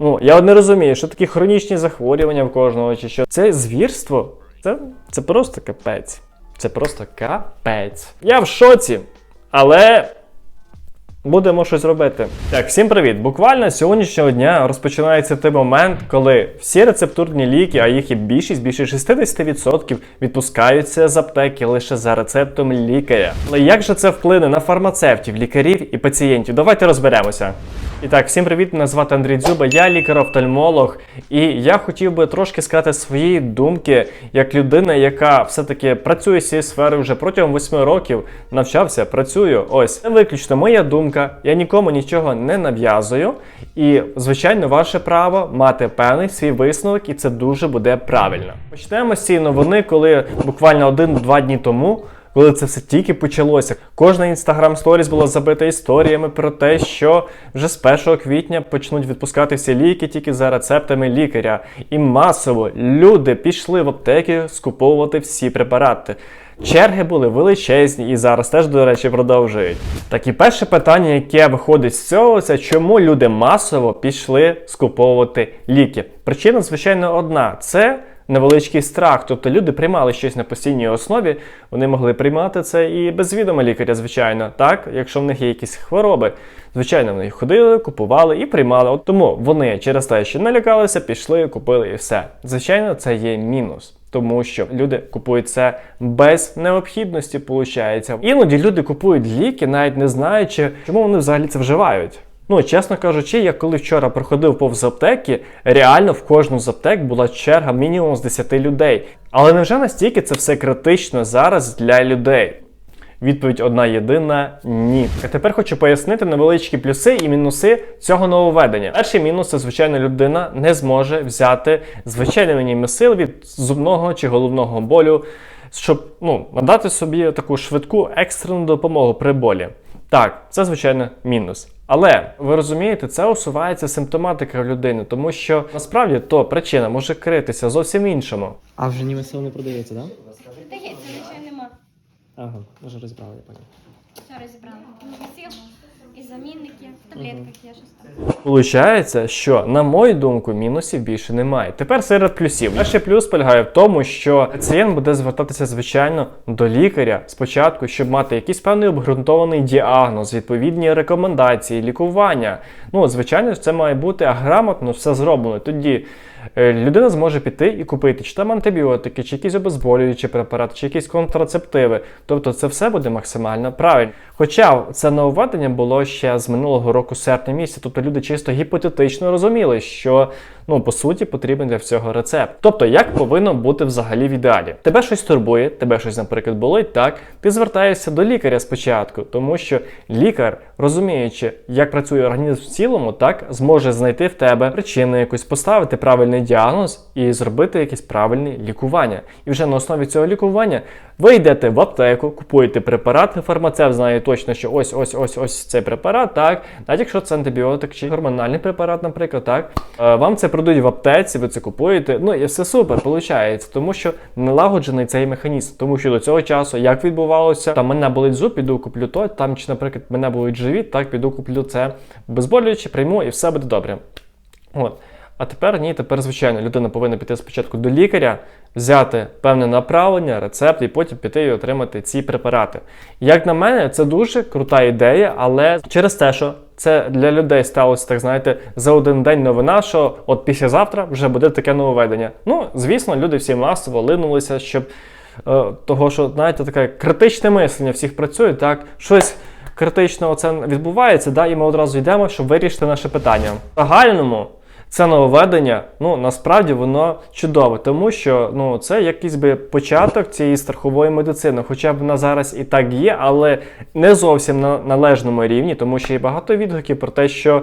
Ну, я не розумію, що такі хронічні захворювання в кожного, чи що. Це звірство, це, це просто капець. Це просто капець. Я в шоці, але будемо щось робити. Так, всім привіт! Буквально з сьогоднішнього дня розпочинається той момент, коли всі рецептурні ліки, а їх є більшість, більше 60%, відпускаються з аптеки лише за рецептом лікаря. Але як же це вплине на фармацевтів, лікарів і пацієнтів? Давайте розберемося. І так, всім привіт, мене звати Андрій Дзюба, я лікар-офтальмолог, і я хотів би трошки сказати свої думки як людина, яка все-таки працює з цією сферою вже протягом 8 років, навчався, працюю. Ось це виключно моя думка. Я нікому нічого не нав'язую. І, звичайно, ваше право мати певний свій висновок, і це дуже буде правильно. Почнемо з цієї новини, коли буквально один-два дні тому коли це все тільки почалося. Кожна інстаграм сторіс була забита історіями про те, що вже з 1 квітня почнуть відпускатися ліки тільки за рецептами лікаря. І масово люди пішли в аптеки скуповувати всі препарати. Черги були величезні і зараз теж, до речі, продовжують. Так і перше питання, яке виходить з цього, це чому люди масово пішли скуповувати ліки. Причина, звичайно, одна: це невеличкий страх. Тобто люди приймали щось на постійній основі, вони могли приймати це і без відома лікаря, звичайно, так, якщо в них є якісь хвороби. Звичайно, вони ходили, купували і приймали. От тому вони через те, що налякалися, пішли, купили і все. Звичайно, це є мінус. Тому що люди купують це без необхідності, виходить. Іноді люди купують ліки, навіть не знаючи, чому вони взагалі це вживають. Ну, чесно кажучи, я коли вчора проходив повз аптеки, реально в кожну з аптек була черга мінімум з 10 людей. Але невже настільки це все критично зараз для людей? Відповідь одна єдина ні. А тепер хочу пояснити невеличкі плюси і мінуси цього нововведення. Перший мінус це, звичайно, людина не зможе взяти звичайний мінімум сил від зубного чи головного болю, щоб ну, надати собі таку швидку екстрену допомогу при болі. Так, це звичайно мінус. Але ви розумієте, це усувається симптоматика людини, тому що насправді то причина може критися зовсім іншому. А вже німесел не продається, так? Здається, нічого нема. Ага, може розібрали, я поняв. Все розібрали. Висів і замінники, в таблетках є щось там. Получається, що, на мою думку, мінусів більше немає. Тепер серед плюсів. Перший плюс полягає в тому, що пацієнт буде звертатися, звичайно, до лікаря спочатку, щоб мати якийсь певний обґрунтований діагноз, відповідні рекомендації, лікування. Ну, звичайно, це має бути грамотно все зроблено. Тоді е, людина зможе піти і купити чи там антибіотики, чи якісь обезболюючі препарати, чи якісь контрацептиви. Тобто це все буде максимально правильно. Хоча це нововведення було ще з минулого року серпня місяця, тобто люди чисто гіпотетично розуміли, що ну по суті потрібен для всього рецепт. Тобто, як повинно бути взагалі в ідеалі? Тебе щось турбує, тебе щось, наприклад, болить, так ти звертаєшся до лікаря спочатку, тому що лікар, розуміючи, як працює організм в цілому, так зможе знайти в тебе причину якусь, поставити правильний діагноз і зробити якесь правильне лікування. І вже на основі цього лікування ви йдете в аптеку, купуєте препарат, фармацевт знає точно, що ось ось ось ось цей препарат, так, навіть якщо це антибіотик чи гормональний препарат, наприклад, так, е, вам це продають в аптеці, ви це купуєте. Ну і все супер, виходить, тому що налагоджений цей механізм. Тому що до цього часу як відбувалося, там мене болить зуб, піду куплю то, там чи, наприклад, мене болить живіт, так піду куплю це безболююче, прийму і все буде добре. От. А тепер ні, тепер, звичайно, людина повинна піти спочатку до лікаря, взяти певне направлення, рецепт і потім піти і отримати ці препарати. Як на мене, це дуже крута ідея, але через те, що це для людей сталося, так знаєте, за один день новина, що от післязавтра вже буде таке нововведення. Ну, звісно, люди всі масово линулися, щоб е, того, що знаєте, таке критичне мислення всіх працює, так щось. Критично це відбувається, да, і ми одразу йдемо, щоб вирішити наше питання. В загальному це нововведення, ну насправді воно чудове, тому що ну це якийсь би початок цієї страхової медицини, хоча б вона зараз і так є, але не зовсім на належному рівні, тому що є багато відгуків про те, що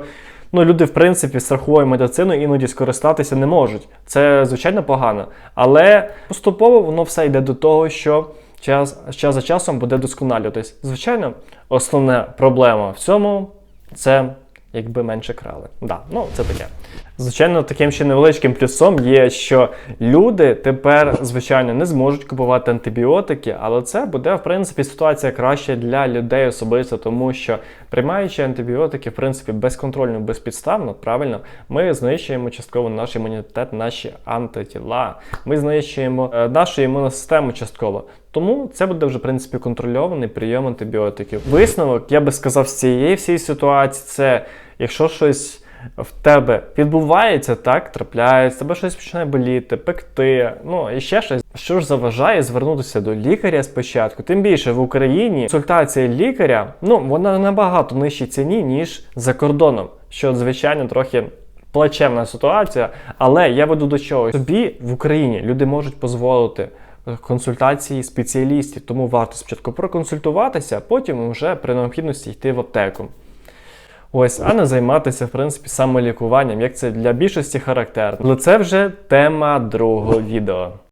ну люди в принципі страховою медициною іноді скористатися не можуть. Це звичайно погано, але поступово воно все йде до того, що час, час за часом буде досконалюватись. Звичайно, основна проблема в цьому це якби менше крали. Да, ну це таке. Звичайно, таким ще невеличким плюсом є, що люди тепер, звичайно, не зможуть купувати антибіотики, але це буде, в принципі, ситуація краще для людей особисто, тому що приймаючи антибіотики, в принципі, безконтрольно, безпідставно, правильно, ми знищуємо частково наш імунітет, наші антитіла. Ми знищуємо е, нашу імунну систему частково. Тому це буде вже в принципі контрольований прийом антибіотиків. Висновок, я би сказав, з цієї всієї ситуації, це якщо щось в тебе відбувається, так, трапляється, тебе щось починає боліти, пекти, ну і ще щось. Що ж заважає звернутися до лікаря спочатку? Тим більше в Україні консультація лікаря, ну вона набагато нижчій ціні, ніж за кордоном, що звичайно трохи. Плачевна ситуація, але я веду до чого собі в Україні люди можуть дозволити консультації спеціалістів, тому варто спочатку проконсультуватися, потім вже при необхідності йти в аптеку. Ось, а не займатися, в принципі, самолікуванням, як це для більшості характерно. Але це вже тема другого відео.